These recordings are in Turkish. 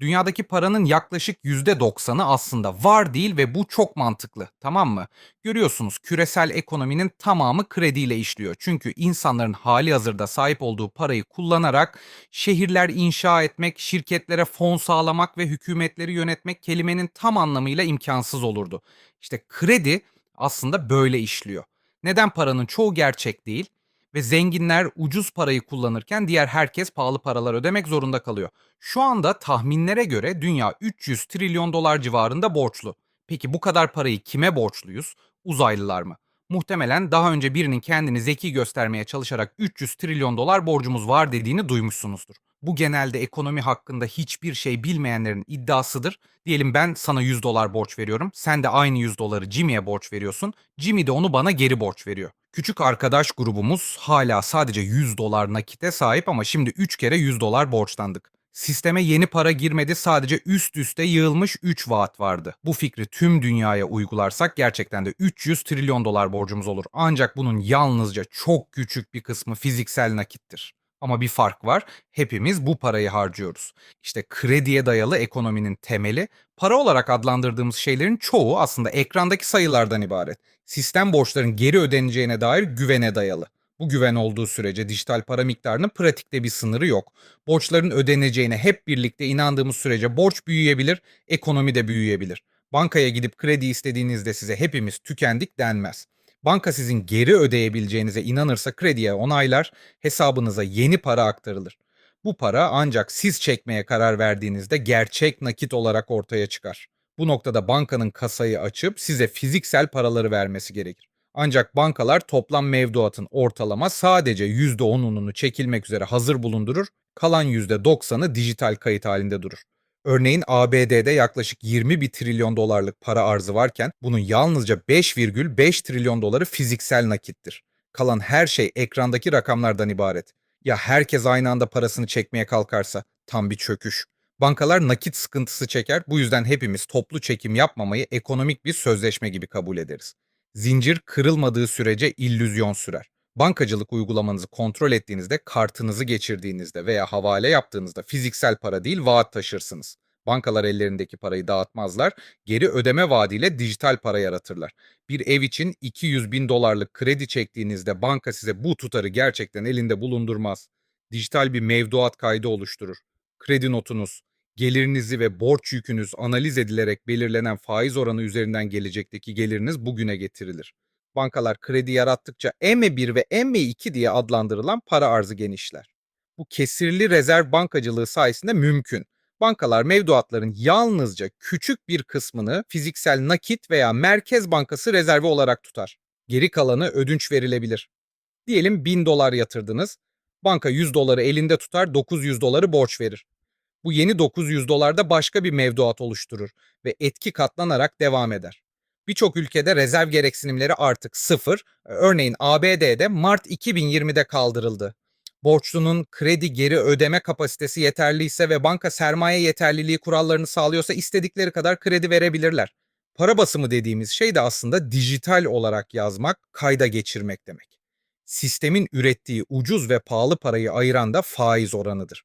Dünyadaki paranın yaklaşık %90'ı aslında var değil ve bu çok mantıklı, tamam mı? Görüyorsunuz küresel ekonominin tamamı krediyle işliyor. Çünkü insanların hali hazırda sahip olduğu parayı kullanarak şehirler inşa etmek, şirketlere fon sağlamak ve hükümetleri yönetmek kelimenin tam anlamıyla imkansız olurdu. İşte kredi aslında böyle işliyor. Neden paranın çoğu gerçek değil? Ve zenginler ucuz parayı kullanırken diğer herkes pahalı paralar ödemek zorunda kalıyor. Şu anda tahminlere göre dünya 300 trilyon dolar civarında borçlu. Peki bu kadar parayı kime borçluyuz? Uzaylılar mı? Muhtemelen daha önce birinin kendini zeki göstermeye çalışarak 300 trilyon dolar borcumuz var dediğini duymuşsunuzdur. Bu genelde ekonomi hakkında hiçbir şey bilmeyenlerin iddiasıdır. Diyelim ben sana 100 dolar borç veriyorum. Sen de aynı 100 doları Jimmy'ye borç veriyorsun. Jimmy de onu bana geri borç veriyor. Küçük arkadaş grubumuz hala sadece 100 dolar nakite sahip ama şimdi 3 kere 100 dolar borçlandık. Sisteme yeni para girmedi sadece üst üste yığılmış 3 vaat vardı. Bu fikri tüm dünyaya uygularsak gerçekten de 300 trilyon dolar borcumuz olur. Ancak bunun yalnızca çok küçük bir kısmı fiziksel nakittir. Ama bir fark var. Hepimiz bu parayı harcıyoruz. İşte krediye dayalı ekonominin temeli, para olarak adlandırdığımız şeylerin çoğu aslında ekrandaki sayılardan ibaret. Sistem borçların geri ödeneceğine dair güvene dayalı. Bu güven olduğu sürece dijital para miktarının pratikte bir sınırı yok. Borçların ödeneceğine hep birlikte inandığımız sürece borç büyüyebilir, ekonomi de büyüyebilir. Bankaya gidip kredi istediğinizde size hepimiz tükendik denmez. Banka sizin geri ödeyebileceğinize inanırsa krediye onaylar, hesabınıza yeni para aktarılır. Bu para ancak siz çekmeye karar verdiğinizde gerçek nakit olarak ortaya çıkar. Bu noktada bankanın kasayı açıp size fiziksel paraları vermesi gerekir. Ancak bankalar toplam mevduatın ortalama sadece %10'ununu çekilmek üzere hazır bulundurur, kalan %90'ı dijital kayıt halinde durur. Örneğin ABD'de yaklaşık 20 bir trilyon dolarlık para arzı varken bunun yalnızca 5,5 trilyon doları fiziksel nakittir. Kalan her şey ekrandaki rakamlardan ibaret. Ya herkes aynı anda parasını çekmeye kalkarsa tam bir çöküş. Bankalar nakit sıkıntısı çeker. Bu yüzden hepimiz toplu çekim yapmamayı ekonomik bir sözleşme gibi kabul ederiz. Zincir kırılmadığı sürece illüzyon sürer. Bankacılık uygulamanızı kontrol ettiğinizde, kartınızı geçirdiğinizde veya havale yaptığınızda fiziksel para değil vaat taşırsınız. Bankalar ellerindeki parayı dağıtmazlar, geri ödeme vaadiyle dijital para yaratırlar. Bir ev için 200 bin dolarlık kredi çektiğinizde banka size bu tutarı gerçekten elinde bulundurmaz. Dijital bir mevduat kaydı oluşturur. Kredi notunuz, gelirinizi ve borç yükünüz analiz edilerek belirlenen faiz oranı üzerinden gelecekteki geliriniz bugüne getirilir. Bankalar kredi yarattıkça M1 ve M2 diye adlandırılan para arzı genişler. Bu kesirli rezerv bankacılığı sayesinde mümkün. Bankalar mevduatların yalnızca küçük bir kısmını fiziksel nakit veya Merkez Bankası rezervi olarak tutar. Geri kalanı ödünç verilebilir. Diyelim 1000 dolar yatırdınız. Banka 100 doları elinde tutar, 900 doları borç verir. Bu yeni 900 dolarda başka bir mevduat oluşturur ve etki katlanarak devam eder. Birçok ülkede rezerv gereksinimleri artık sıfır, örneğin ABD'de Mart 2020'de kaldırıldı. Borçlunun kredi geri ödeme kapasitesi yeterliyse ve banka sermaye yeterliliği kurallarını sağlıyorsa istedikleri kadar kredi verebilirler. Para basımı dediğimiz şey de aslında dijital olarak yazmak, kayda geçirmek demek. Sistemin ürettiği ucuz ve pahalı parayı ayıran da faiz oranıdır.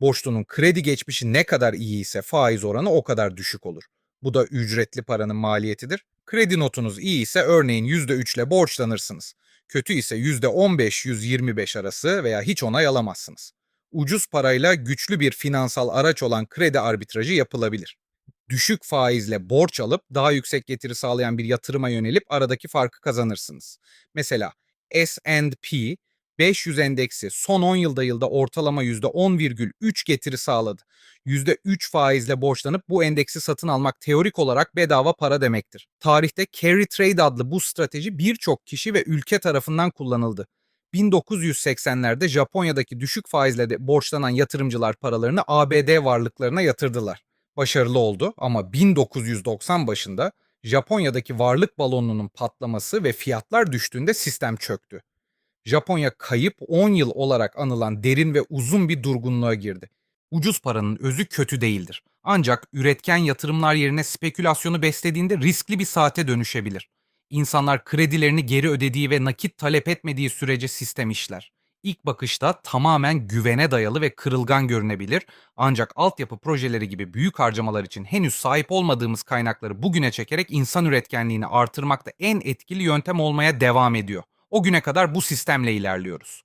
Borçlunun kredi geçmişi ne kadar iyi ise faiz oranı o kadar düşük olur. Bu da ücretli paranın maliyetidir. Kredi notunuz iyi ise örneğin %3 ile borçlanırsınız. Kötü ise %15-125 arası veya hiç onay alamazsınız. Ucuz parayla güçlü bir finansal araç olan kredi arbitrajı yapılabilir. Düşük faizle borç alıp daha yüksek getiri sağlayan bir yatırıma yönelip aradaki farkı kazanırsınız. Mesela S&P 500 endeksi son 10 yılda yılda ortalama %10,3 getiri sağladı. %3 faizle borçlanıp bu endeksi satın almak teorik olarak bedava para demektir. Tarihte carry trade adlı bu strateji birçok kişi ve ülke tarafından kullanıldı. 1980'lerde Japonya'daki düşük faizle de borçlanan yatırımcılar paralarını ABD varlıklarına yatırdılar. Başarılı oldu ama 1990 başında Japonya'daki varlık balonunun patlaması ve fiyatlar düştüğünde sistem çöktü. Japonya kayıp 10 yıl olarak anılan derin ve uzun bir durgunluğa girdi. Ucuz paranın özü kötü değildir. Ancak üretken yatırımlar yerine spekülasyonu beslediğinde riskli bir saate dönüşebilir. İnsanlar kredilerini geri ödediği ve nakit talep etmediği sürece sistem işler. İlk bakışta tamamen güvene dayalı ve kırılgan görünebilir. Ancak altyapı projeleri gibi büyük harcamalar için henüz sahip olmadığımız kaynakları bugüne çekerek insan üretkenliğini artırmakta en etkili yöntem olmaya devam ediyor. O güne kadar bu sistemle ilerliyoruz.